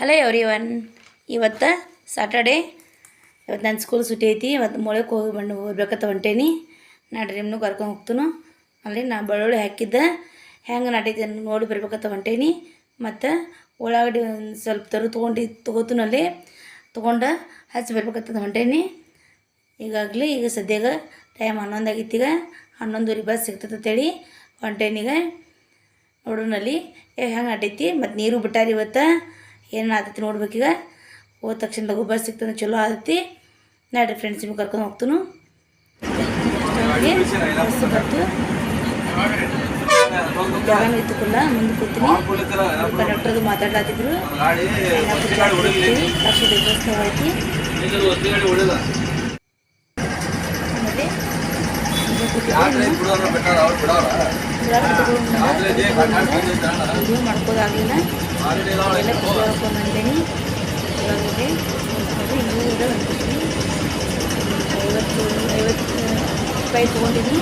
Hello everyone ಇವತ್ತು Saturday ಇವತ್ತು ನನ್ನ ಸ್ಕೂಲ್ ಸುಟಿ ಐತಿ. ಇವತ್ತು ಮೊಳಕ್ಕೆ ಹೋಗಿ ಬಂದು ಹೋಗ್ಬೇಕಂತ ಹೊಂಟೇನಿ. ನಾ ಡ್ರೀಮ್ನು ಕರ್ಕೊಂಡು ಹೋಗ್ತನು. ಅಲ್ಲಿ ನಾ ಬೆಳ್ಳುಳ್ಳಿ ಹಾಕಿದ್ದೆ. ಹೆಂಗೆ ಅಂತ ನೋಡಿ ಬರ್ಬೇಕತ್ತ ಹೊಂಟೇನಿ. ಮತ್ತು ಉಳ್ಳಾಗಡ್ಡಿ ಒಂದು ಸ್ವಲ್ಪ ತರು ತೊಗೊಂಡು ತೊಗೋತೀನಿ ಅಲ್ಲಿ. ತೊಗೊಂಡು ಹಚ್ಚಿ ಬರ್ಬೇಕಂತ ಹೊಂಟೇನಿ. ಈಗಾಗಲೇ ಈಗ ಸದ್ಯಾಗ ಟೈಮ್ ಹನ್ನೊಂದು ಈಗ. ಹನ್ನೊಂದುವರೆ ಬಸ್ ಸಿಗ್ತದೆ ಅಂತೇಳಿ ನೋಡೋಣ ಅಲ್ಲಿ. ಏ, ಹೆಂಗೆ ನಾಟೈತಿ ಮತ್ತು ನೀರು ಬಿಟ್ಟಾರ ಇವತ್ತು. ಏನು ಆತೈತಿ ನೋಡ್ಬೇಕೀಗ ಹೋದ ತಕ್ಷಣ ಗೊಬ್ಬರ ಸಿಗ್ತದೆ ಚಲೋ ಆತೈತಿ ನಡ್ರಿ ಫ್ರೆಂಡ್ಸ್ ನಿಮ್ಗೆ ಕರ್ಕೊಂಡು ಹೋಗ್ತನು. ಬಸ್ ಬಂತು ಜಾಗ ಇತ್ತುಕಲ್ಲ ಮುಂದೆ ಕೂತೀನಿ. ಕಂಡಕ್ಟರ್ದು ಮಾತಾಡ್ಲಾತಿದ್ರು. ಐತಿ ಮಾಡ್ಕೋದಾಗಲಿಲ್ಲ ಎಲ್ಲ ಕುತ್ಕೊಂಡು ಬಂದೇನಿ ಇವಾಗಿದೆ ನೋಡಿ ಇನ್ನೂ ಇದೆ ಒಂದಿಷ್ಟು ಐವತ್ತು ಐವತ್ತು ರೂಪಾಯಿ ತೊಗೊಂಡಿದ್ದೀನಿ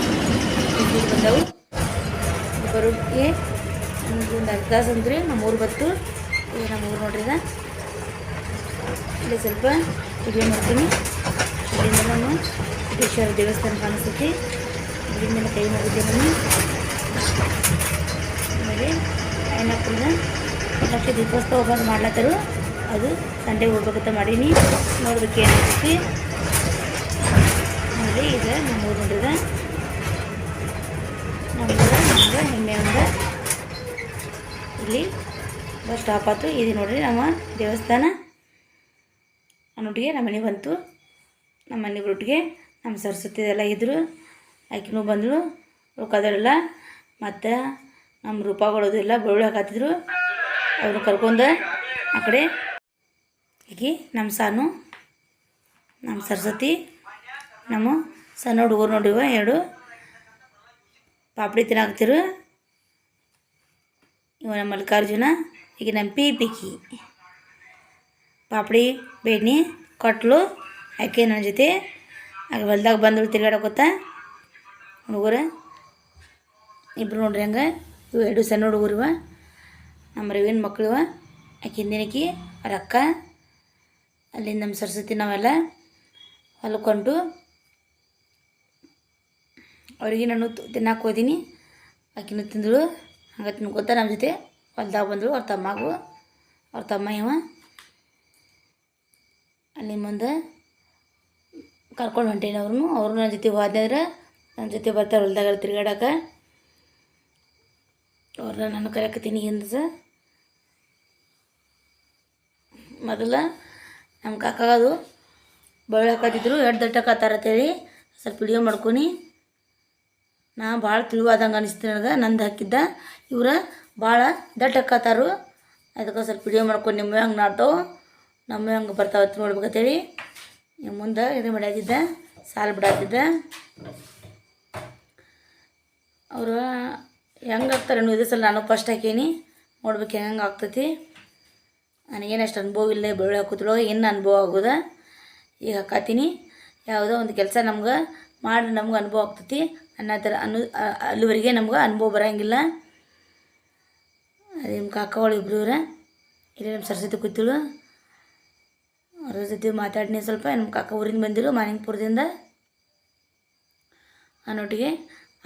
ಇಲ್ಲಿ ಬಂದವು ಬರೋಕ್ಕೆ ಒಂದು ಅರ್ಧ ತಾಸು ಅಂದರೆ ನಮ್ಮ ಊರು ಬತ್ತು ಈಗ ನಮ್ಮ ಊರು ನೋಡ್ರಿ ಇಲ್ಲಿ ಸ್ವಲ್ಪ ವಿಡಿಯೋ ಮಾಡ್ತೀನಿ ಇಲ್ಲಿಂದ ನಾನು ಈಶ್ವರ ದೇವಸ್ಥಾನ ಕಾಣಿಸ್ತೈತಿ ಇಲ್ಲಿಂದ ಕೈ ಮುಗಿದ್ದೆ ನಾನು ಆಮೇಲೆ ಏನಪ್ಪಂದ ಲಕ್ಷ ದೀಪೋತ್ಸವ ಬಂದು ಮಾಡ್ಲತ್ತರು. ಅದು ಸಂಡೆ ಹೋಗ್ಬೇಕಂತ ಮಾಡೀನಿ. ನೋಡ್ಬೇಕು ಏನಾಗ್ತೈತಿ. ನೋಡಿ, ಈಗ ನಮ್ಮ ಊರು ನೋಡ್ರಿದ ನಮ್ಮೂರ ನಮ್ಗೆ ಹೆಮ್ಮೆ ಒಂದು. ಇಲ್ಲಿ ಬಸ್ ಸ್ಟಾಪ್ ಆಯ್ತು. ಇದು ನೋಡ್ರಿ ನಮ್ಮ ದೇವಸ್ಥಾನ. ಅನ್ನೊಟ್ಟಿಗೆ ನಮ್ಮ ಮನೆ ಬಂತು. ನಮ್ಮ ಮನೆ ನಮ್ಮ ಸರಸ್ವತಿ ಎಲ್ಲ ಇದ್ದರು ಆಕಿನೂ ಬಂದಳು. ಉಳ್ಕೋದಳೆಲ್ಲ ಮತ್ತು ನಮ್ಮ ರೂಪಾಗಳದು ಎಲ್ಲ ಬೆಳ್ಳುಳ್ಳಿ ಹಾಕತ್ತಿದ್ರು. ಅವ್ರನ್ನ ಕರ್ಕೊಂಡು ಆ ಕಡೆ. ಈಗ ನಮ್ಮ ಸಾನು, ನಮ್ಮ ಸರಸ್ವತಿ, ನಮ್ಮ ಸಣ್ಣ ಹುಡುಗರು ನೋಡಿವ ಎರಡು. ಪಾಪಡಿ ತಿನ್ನಾಕ್ತಿರು ಇವ ನಮ್ಮ ಮಲ್ಲಿಕಾರ್ಜುನ ಈಗ ನಮ್ಮ ಪಿ ಪಿಕಿ. ಪಾಪಡಿ, ಬೇಡ್ನಿ, ಕೊಟ್ಲು ಆಕೆ ನನ್ನ ಜೊತೆ. ಆಗ ಹೊಲ್ದಾಗ ಬಂದಳು ತಿರ್ಗಾಡಕೋತ ಹುಡುಗರು. ಇಬ್ರು ನೋಡ್ರಿ ಹಂಗೆ. ಇವು ಎರಡು ಸಣ್ಣ ಹುಡುಗರು ನಮ್ಮ ರವಿನ ಮಕ್ಕಳು ಇವ ಆಕೆ ಹಿಂದಿನಕಿ ಅವ್ರ ಅಕ್ಕ ಅಲ್ಲಿಂದ ನಮ್ಮ ಸರಸ್ವತಿ ನಾವೆಲ್ಲ ಹೊಲ್ಕೊಂಡು ಅವ್ರಿಗೆ ನಾನು ತಿನ್ನಕ್ಕೆ ಹೋದೀನಿ. ಆಕಿನ ತಿಂದಳು. ಹಂಗೆ ತಿನ್ಕೋತ ನಮ್ಮ ಜೊತೆ ಹೊಲ್ದಾಗ ಬಂದಳು. ಅವ್ರ ತಮ್ಮಗು, ಅವ್ರ ತಮ್ಮ ಇವ ಅಲ್ಲಿ ಮುಂದೆ ಕರ್ಕೊಂಡು ಹೊಂಟೇನಿ ಅವ್ರನ್ನು ಅವ್ರು ನನ್ನ ಜೊತೆ ಹೋದ್ರೆ ನನ್ನ ಜೊತೆ ಬರ್ತಾರೆ ಹೊಲ್ದಾಗ ತಿರ್ಗಾಡಕ್ಕೆ ಅವ್ರನ್ನ ನಾನು ಕರೆಯಕತ್ತೀನಿ ಹಿಂದೆ. ಮೊದಲ ನಮ್ಮ ಕಾಕಾಗದು ಬಳ್ಳಿ ಹಾಕತ್ತಿದ್ರು ಎರಡು ದಟ್ಟಕತ್ತಾರ ಅಂತೇಳಿ ಸ್ವಲ್ಪ ವಿಡಿಯೋ ಮಾಡ್ಕೊನಿ. ನಾ ಭಾಳ ತಿಳಿವಾದಂಗೆ ಅನಿಸ್ತು ನನಗೆ, ನಂದು ಹಾಕಿದ್ದ. ಇವ್ರ ಭಾಳ ದಟ್ಟ ಹಾಕತ್ತಾರು. ಅದಕ್ಕೆ ಸ್ವಲ್ಪ ವಿಡಿಯೋ ಮಾಡ್ಕೊಂಡು ನಿಮ್ಮ ಹಂಗೆ ನಾಟೋ ನಮ್ಮ ಹಂಗೆ ಬರ್ತಾವತ್ತು ನೋಡ್ಬೇಕಂತೇಳಿ. ನಿಮ್ಮ ಮುಂದೆ ಇದು ಮಾಡ್ಯಾದಿದ್ದೆ, ಸಾಲು ಬಿಡಾತಿದ್ದ. ಅವರು ಹೆಂಗೆ ಆಗ್ತಾರೆ ಇದೇ ಸಲ ನಾನು ಫಸ್ಟ್ ಹಾಕೀನಿ. ನೋಡ್ಬೇಕು ಹೆಂಗೆ ಆಗ್ತೈತಿ. ನನಗೇನು ಅಷ್ಟು ಅನುಭವ ಇಲ್ಲದೆ ಬೆಳ್ಳಿ ಹಾಕೋದ್ರೊ ಏನು ಅನುಭವ ಆಗೋದ? ಈಗ ಹಾಕತ್ತೀನಿ ಯಾವುದೋ ಒಂದು ಕೆಲಸ ನಮ್ಗೆ ಮಾಡಿ ನಮ್ಗೆ ಅನುಭವ ಆಗ್ತೈತಿ. ಅನ್ನೋ ಥರ ಅನು ಅಲ್ಲಿವರೆಗೆ ನಮ್ಗೆ ಅನುಭವ ಬರೋಂಗಿಲ್ಲ. ಅದೇ ನಿಮ್ಮ ಇವ್ರ ಇಲ್ಲಿ ನಮ್ಮ ಸರಸ್ವತಿ ಕೂತಳು ಅವ್ರ ಜೊತೆ ಮಾತಾಡಿನಿ ಸ್ವಲ್ಪ. ನಮ್ಮ ಕಾಕ ಊರಿಂದ ಬಂದಿರು ಮಾನಿಂಗ್ಪುರದಿಂದ. ಅನ್ನೊಟ್ಟಿಗೆ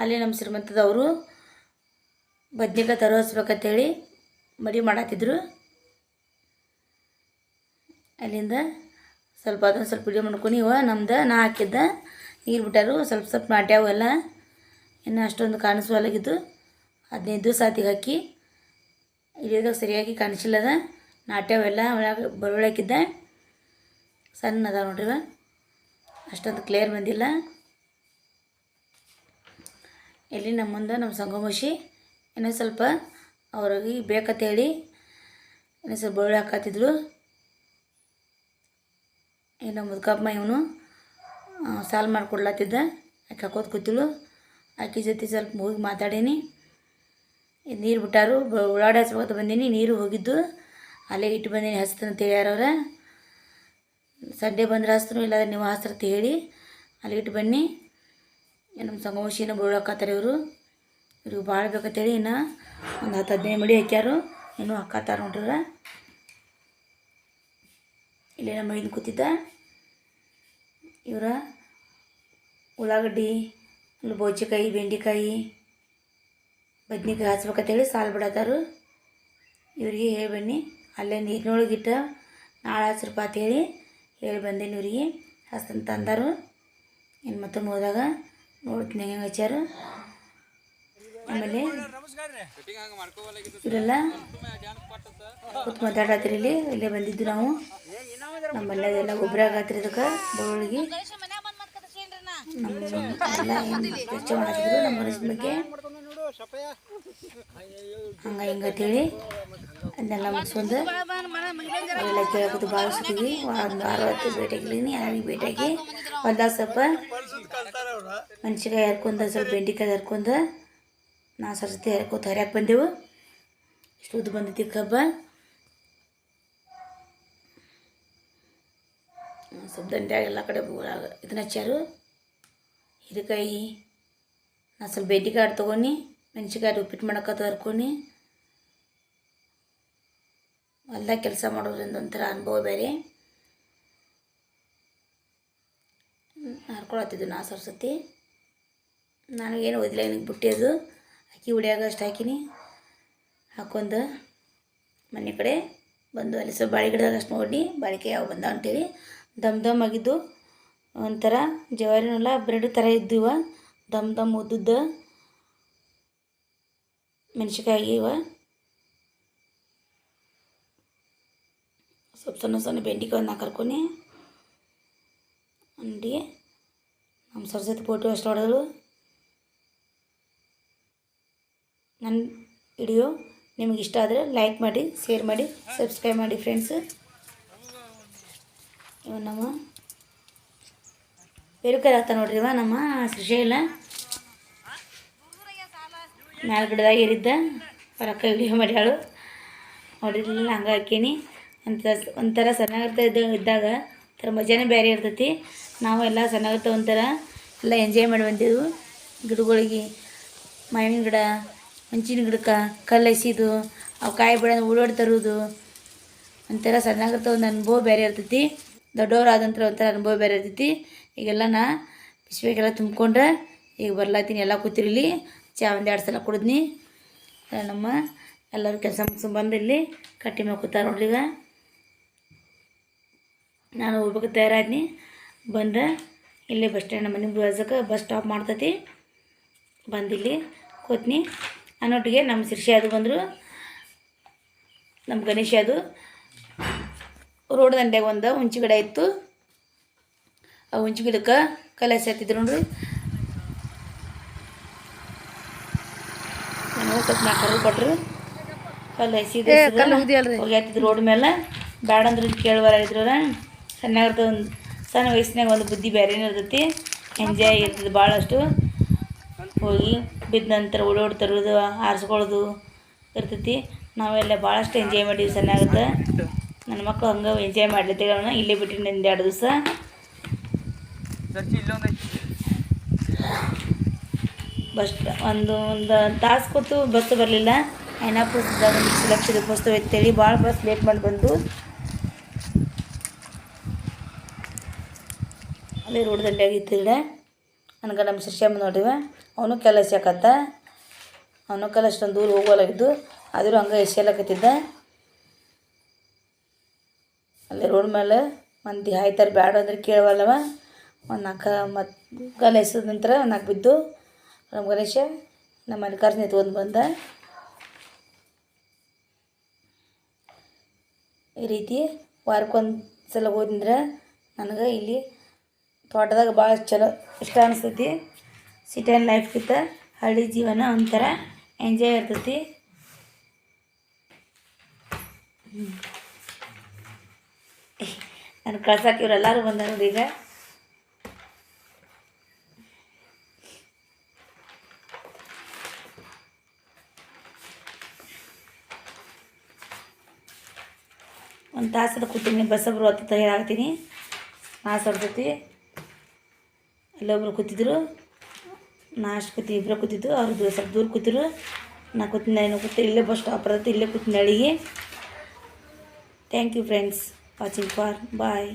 ಅಲ್ಲಿ ನಮ್ಮ ಶ್ರೀಮಂತದವರು ಬದ್ನಿಕಾಯಿ ತರೋ ಹೇಳಿ ಮಡಿ ಮಾಡತ್ತಿದ್ರು ಅಲ್ಲಿಂದ ಸ್ವಲ್ಪ ಅದನ್ನು ಸ್ವಲ್ಪ ವಿಡಿಯೋ ಮಾಡ್ಕೊಂಡು ಇವ, ನಮ್ದು ನಾ ಹಾಕಿದ್ದ ನೀರು ಬಿಟ್ಟಾರು, ಸ್ವಲ್ಪ ಸ್ವಲ್ಪ ನಾಟ್ಯಾವು ಎಲ್ಲ. ಇನ್ನು ಅಷ್ಟೊಂದು ಕಾಣಿಸುವಲ್ಲಾಗಿದ್ದು ಹದಿನೈದು ದಿವಸ ಆತಿಗೆ ಹಾಕಿ. ಇಳಿಯೋದಾಗ ಸರಿಯಾಗಿ ಕಾಣಿಸಿಲ್ಲದ ನಾಟ್ಯಾವೆಲ್ಲ ಒಳಗೆ ಬೆಳ್ಳುಳ್ಳಿ ಹಾಕಿದ್ದೆ. ಸಣ್ಣ ಅದಾವ ನೋಡ್ರಿ ಅಷ್ಟೊಂದು ಕ್ಲಿಯರ್ ಬಂದಿಲ್ಲ. ಇಲ್ಲಿ ನಮ್ಮ ಮುಂದೆ ನಮ್ಮ ಸಂಗಮಶಿ ಇನ್ನೊಂದು ಸ್ವಲ್ಪ ಅವ್ರಿಗೆ ಬೇಕಂತೇಳಿ ಇನ್ನೂ ಸ್ವಲ್ಪ ಬೆಳ್ಳುಳ್ಳಿ ಹಾಕತ್ತಿದ್ರು. ಇನ್ನು ಮುದ್ಕಪ್ಪ ಇವನು ಸಾಲು ಮಾಡ್ಕೊಡ್ಲತ್ತಿದ್ದ. ಆಕೆ ಹಾಕೋದು ಕೂತಿಳು ಆಕೆ ಜೊತೆ ಸ್ವಲ್ಪ ಹೋಗಿ ಮಾತಾಡೀನಿ. ಇದು ನೀರು ಬಿಟ್ಟಾರು. ಬ- ಉಳ್ಳಾಗಡ್ಡಿ ಬಂದೀನಿ. ನೀರು ಹೋಗಿದ್ದು. ಅಲ್ಲೇ ಇಟ್ಟು ಬಂದೀನಿ ಹಚ್ತಾನೆ ಅಂತ ಹೇಳ್ಯಾರವ್ರ ಸಂಡೇ ಬಂದ್ರೆ ಹಚ್ತನು ಇಲ್ಲ ನೀವು ಹಚ್ತಾರಂತ ಹೇಳಿ ಅಲ್ಲಿ ಇಟ್ಟು ಬನ್ನಿ. ನಮ್ಮ ಸಂಗಮಶಿನ ಬೀಳಾಕತ್ತಾರೆ ಇವರು. ಇವ್ರಿಗೆ ಭಾಳ ಬೇಕಂತೇಳಿ ಇನ್ನು ಒಂದು ಹತ್ತು ಹದಿನೈದು ಮಡಿ ಹಾಕ್ಯಾರು. ಇನ್ನೂ ಹಾಕತ್ತಾರ ನೋಡ್ರಿ ಇಲ್ಲೇ ನಮ್ಮ ಮೈನ್ ಕೂತಿದ್ದ. ಇವರ ಉಳ್ಳಾಗಡ್ಡಿ, ಅಲ್ಲಿ ಬೋಚಿಕಾಯಿ ಬೆಂಡೆಕಾಯಿ, ಬದ್ನಿಕಾಯಿ ಹಚ್ಬೇಕಂತೇಳಿ ಸಾಲು ಬಿಡತ್ತಾರು. ಇವರಿಗೆ ಹೇಳಿ ಬನ್ನಿ. ಅಲ್ಲೇ ನೀರಿನೊಳಗಿಟ್ಟ ನಾಳೆ ಹಚ್ರಪ್ಪ ಅಂತೇಳಿ ಹೇಳಿ ಬಂದೇನಿ ಇವರಿಗೆ. ಹಸ್ತಂತ ಅಂದರು. ಇನ್ನು ಮತ್ತೆ ಹೋದಾಗ ನೋಡ್ತೀನಿ ಹೆಂಗೆ ಹಚ್ಚಾರು ಆಮೇಲೆ ಇವರೆಲ್ಲ ಕೂತ್ ಮಾತಾಡತ್ರಿ ಇಲ್ಲಿ? ಇಲ್ಲೇ ಬಂದಿದ್ದು ನಾವು. ನಮ್ಮ ಮನೆಯದೆಲ್ಲ ಗೊಬ್ಬರ ಆಗತ್ರಿ ಇದಕ್ಕೆ ಎಲ್ಲ ಏನು ಚರ್ಚೆ ಮಾಡತ್ತಿದ್ರು ನಮ್ಮ ಮನಸ್ಸಿನ ಬಗ್ಗೆ ಹಂಗ ಹಿಂಗ ಅಂತೇಳಿ ಅದನ್ನೆಲ್ಲ ಮುಗಿಸ್ಕೊಂಡು ಅವೆಲ್ಲ ಭಾಳ ಭಾವಿಸ್ತೀವಿ. ಒಂದು ಅರವತ್ತು ಭೇಟಿಯಾಗಿದ್ದೀನಿ ಯಾರಿಗೆ ಭೇಟಿಯಾಗಿ ಒಂದ ಸ್ವಲ್ಪ ಮೆಣಸಿನ್ಕಾಯಿ ಹರ್ಕೊಂಡ ಸ್ವಲ್ಪ ಬೆಂಡೆಕಾಯಿ ಹರ್ಕೊಂಡ. ನಾ ಸರಸ್ವತಿ ಹರ್ಕೋತ ಹರ್ಯಾಕೆ ಬಂದೆವು. ಇಷ್ಟು ಉದ್ದು ಬಂದೈತಿ ಕಬ್ಬ. ಸ್ವಲ್ಪ ದಂಡ್ಯಾಗ ಎಲ್ಲ ಕಡೆ ಇದನ್ನ ಹಚ್ಚಾರು ಹೀರೆಕಾಯಿ, ನಾ ಸ್ವಲ್ಪ ಬೆಂಡೆಕಾಯಿ ತೊಗೊಂಡು, ಮೆಣಸಿನ್ಕಾಯಿ ಉಪ್ಪಿಟ್ಟು ಮಾಡಕ್ಕೆ ಹರ್ಕೊಂಡು. ಹೊಲ್ದಾಗ ಕೆಲಸ ಮಾಡೋದ್ರಿಂದ ಒಂಥರ ಅನುಭವ ಬೇರೆ. ಹರ್ಕೊಳತ್ತಿದ್ದು ನಾ ಸರಸ್ವತಿ. ನನಗೇನು ಓದಿಲ್ಲ, ನನಗೆ ಬುಟ್ಟಿಯದು ಅಕ್ಕಿ ಉಳಿಯಾಗ ಅಷ್ಟು ಹಾಕಿನಿ. ಹಾಕೊಂಡು ಮನೆ ಕಡೆ ಬಂದು ಅಲ್ಲಿ ಸ್ವಲ್ಪ ಬಾಳೆ ಗಿಡದಾಗ ಅಷ್ಟು ನೋಡಿ ಬಾಳಿಕೆ ಯಾವ ಬಂದ ಅಂತೇಳಿ. ದಮ್ ದಮ್ ಆಗಿದ್ದು. ಒಂಥರ ಜವಾರಿನಲ್ಲ ಬ್ರೆಡ್ ಥರ ಇದ್ದಿವ ದಮ್ ದಮ್ ಉದ್ದುದ್ದ ಮೆಣಸಿಕಾಯಿ ಇವ. ಸ್ವಲ್ಪ ಸಣ್ಣ ಸಣ್ಣ ಬೆಂಡಿಕಾಯಿ ಒಂದು ಕರ್ಕೊನಿ ಅಂಡಿ ನಮ್ಮ ಸರಸ್ವತಿ ಫೋಟೋ ಅಷ್ಟು ಹೊಡೆದಳು ನನ್ನ ವಿಡಿಯೋ ನಿಮಗೆ ಇಷ್ಟ ಆದರೆ ಲೈಕ್ ಮಾಡಿ ಶೇರ್ ಮಾಡಿ ಸಬ್ಸ್ಕ್ರೈಬ್ ಮಾಡಿ ಫ್ರೆಂಡ್ಸ್ ಇವ ನಮ್ಮ ಬೇರುಕಾಯಿ ಆಗ್ತಾ ನೋಡ್ರಿ ಇವ, ನಮ್ಮ ಶ್ರೀಶೈಲ ಮ್ಯಾಲ ಗಿಡದಾಗ ಏರಿದ್ದ ಹೊರಕ್ಕೆ ವಿಡಿಯೋ ಮಾಡ್ಯಾಳು. ನೋಡಿರಲಿಲ್ಲ ಹಂಗೆ ಹಾಕೀನಿ. ಅಂತ ಒಂಥರ ಸಣ್ಣಗಿರ್ತಾ ಇದ್ದ ಇದ್ದಾಗ ಒಂಥರ ಮಜಾನೇ ಬೇರೆ ಇರ್ತೈತಿ. ನಾವು ಎಲ್ಲ ಸಣ್ಣಗಿರ್ತ ಒಂಥರ ಎಲ್ಲ ಎಂಜಾಯ್ ಮಾಡಿ ಬಂದಿದ್ವು. ಗಿಡಗಳಿಗೆ ಮಾವಿನ ಗಿಡ ಹಂಚಿನ ಗಿಡಕ್ಕೆ ಕಲ್ಲು ಎಸಿದು ಅವು ಕಾಯಿ ಬೆಳೆ ಓಡಾಡಿ ತರುವುದು ಒಂಥರ ಸಣ್ಣಾಗಿರ್ತ ಒಂದು ಅನುಭವ ಬೇರೆ ಇರ್ತೈತಿ. ದೊಡ್ಡವರಾದಂಥ ಒಂಥರ ಅನುಭವ ಬೇರೆ ಇರ್ತೈತಿ. ಈಗೆಲ್ಲ ನಾ ಬಿಸಿಬೇಕೆಲ್ಲ ತುಂಬಿಕೊಂಡ್ರೆ ಈಗ ಬರ್ಲಾತೀನಿ. ಎಲ್ಲ ಕೂತಿರಲಿ. ಚಾ ಒಂದು ಎರಡು ಸಲ ಕುಡಿದ್ನಿ. ನಮ್ಮ ಎಲ್ಲರೂ ಕೆಲಸ ಮುಗಿಸ್ಕೊಂಡು ಬಂದು ಇಲ್ಲಿ. ಕಟ್ಟಿ ಮೇಲೆ ಕೂತಾರ ನೋಡ್ರಿ ನಾನು ಹೋಗ್ಬೇಕು ತಯಾರಾದ್ನಿ. ಬಂದ್ರೆ ಇಲ್ಲಿ ಬಸ್ ಸ್ಟ್ಯಾಂಡ್ ಮನೆ ಬಸ್ ಸ್ಟಾಪ್ ಮಾಡ್ತತಿ. ಬಂದಿಲ್ಲಿ ಕೂತ್ನಿ. ಅನ್ನೊಟ್ಟಿಗೆ ನಮ್ಮ ಶಿರ್ಷಿ ಅದು ಬಂದರು. ನಮ್ಮ ಗಣೇಶ ಅದು. ರೋಡ್ ದಂಡೆಗೆ ಒಂದು ಹುಂಚಿ ಗಿಡ ಇತ್ತು. ಆ ಹುಂಚಿ ಗಿಡಕ್ಕೆ ಕಲಸಿ ಹತ್ತಿದ್ರು ನೋಡ್ರಿ. ಸ್ವಲ್ಪ ನಾಲ್ಕು ಕೊಟ್ಟರು ಕಲ್ಲು ಹೋಗಿ ಹತ್ತಿದ್ರು ರೋಡ್ ಮೇಲೆ. ಬ್ಯಾಡ ಅಂದ್ರೆ ಇದ್ರು ಇದ್ರಲ್ಲ ಸಣ್ಣಗಿರ್ತದೆ ಒಂದು ಸಣ್ಣ ವಯಸ್ಸಿನಾಗ ಒಂದು ಬುದ್ಧಿ ಬೇರೆನೇ ಇರ್ತೈತಿ. ಎಂಜಾಯ್ ಇರ್ತದೆ ಭಾಳಷ್ಟು. ಹೋಗಿ ಬಿದ್ದ ನಂತರ ಓಡೋಡಿ ತರೋದು ಆರಿಸ್ಕೊಳ್ಳೋದು ಇರ್ತೈತಿ. ನಾವೆಲ್ಲ ಭಾಳಷ್ಟು ಎಂಜಾಯ್ ಮಾಡೀವಿ ಚೆನ್ನಾಗುತ್ತೆ ನನ್ನ ಮಕ್ಕಳು ಹಂಗೆ ಎಂಜಾಯ್ ಮಾಡ್ಲಿತ್ತೇವೆ ಅವನ್ನ ಇಲ್ಲೇ ಬಿಟ್ಟಿನಿ ಒಂದು ಎರಡು ದಿವಸ. ಬಸ್ ಒಂದು ಒಂದು ತಾಸು ಕೂತು ಬಸ್ ಬರಲಿಲ್ಲ. ಏನಪ್ಪ ಲಕ್ಷದ ಬಸ್ ಇತ್ತೇಳಿ ಭಾಳ ಬಸ್ ಲೇಟ್ ಮಾಡಿ ಬಂದು. ಅಲ್ಲಿ ರೋಡ್ ಆಗಿತ್ತು ಗಿಡ ನನಗೆ ನಮ್ಮ ಶಿಷ್ಯಮ್ಮ ನೋಡಿವೆ ಅವನು ಕೆಲಸ ಅವನು ಕೆಲ ಅಷ್ಟೊಂದು ದೂರ ಹೋಗೋಲಾಗಿದ್ದು, ಆದರೂ ಹಂಗೆ ಎಸೆಯಲಕತ್ತಿದ್ದ. ಅಲ್ಲಿ ರೋಡ್ ಮೇಲೆ ಮಂದಿ ಹಾಯ್ತಾರೆ, ಬ್ಯಾಡ ಅಂದ್ರೆ ಕೇಳವಲ್ಲವ. ಒಂದು ನಾಲ್ಕು ಮತ್ತು ಗಣೇಶ ನಂತರ ನಾಲ್ಕು ಬಿದ್ದು ನಮ್ಮ ಗಣೇಶ, ನಮ್ಮ ಮಲ್ಲಿಕಾರ್ಜುನ ಎತ್ಕೊಂಡು ಬಂದ. ಈ ರೀತಿ ವಾರಕ್ಕೊಂದು ಸಲ ಹೋದ್ರೆ ನನಗೆ ಇಲ್ಲಿ ತೋಟದಾಗ ಭಾಳ ಚಲೋ, ಇಷ್ಟ ಅನಿಸ್ತೈತಿ. ಸಿಟಿಯನ್ ಲೈಫ್ಗಿಂತ ಹಳ್ಳಿ ಜೀವನ ಒಂಥರ ಎಂಜಾಯ್ ಇರ್ತೈತಿ. ನಾನು ಕಳ್ಸಕ್ಕೆ ಇವರೆಲ್ಲರೂ ಬಂದ ನೋಡಿ ಈಗ. ಒಂದು ತಾಸದ ಕೂತೀನಿ ಬಸ್ಸೊಬ್ರು ಹತ್ತು ತಯಾರಾಗ್ತೀನಿ. ನಾ ಸರ್ತೈತಿ ಅಲ್ಲೊಬ್ರು ಕೂತಿದ್ರು, ನಾ ಅಷ್ಟು ಕೂತಿ ಇಬ್ಬರು ಕೂತಿದ್ದು, ಅವ್ರು ಸ್ವಲ್ಪ ದೂರ ಕೂತಿರು ನಾ ಕೂತಿನ ಏನೋ ಕೂತು ಇಲ್ಲೇ ಬಸ್ ಸ್ಟಾಪ್ ಇರತ್ತೆ, ಇಲ್ಲೇ ಕೂತಿನ ಅಡಿಗೆ thank you friends watching for bye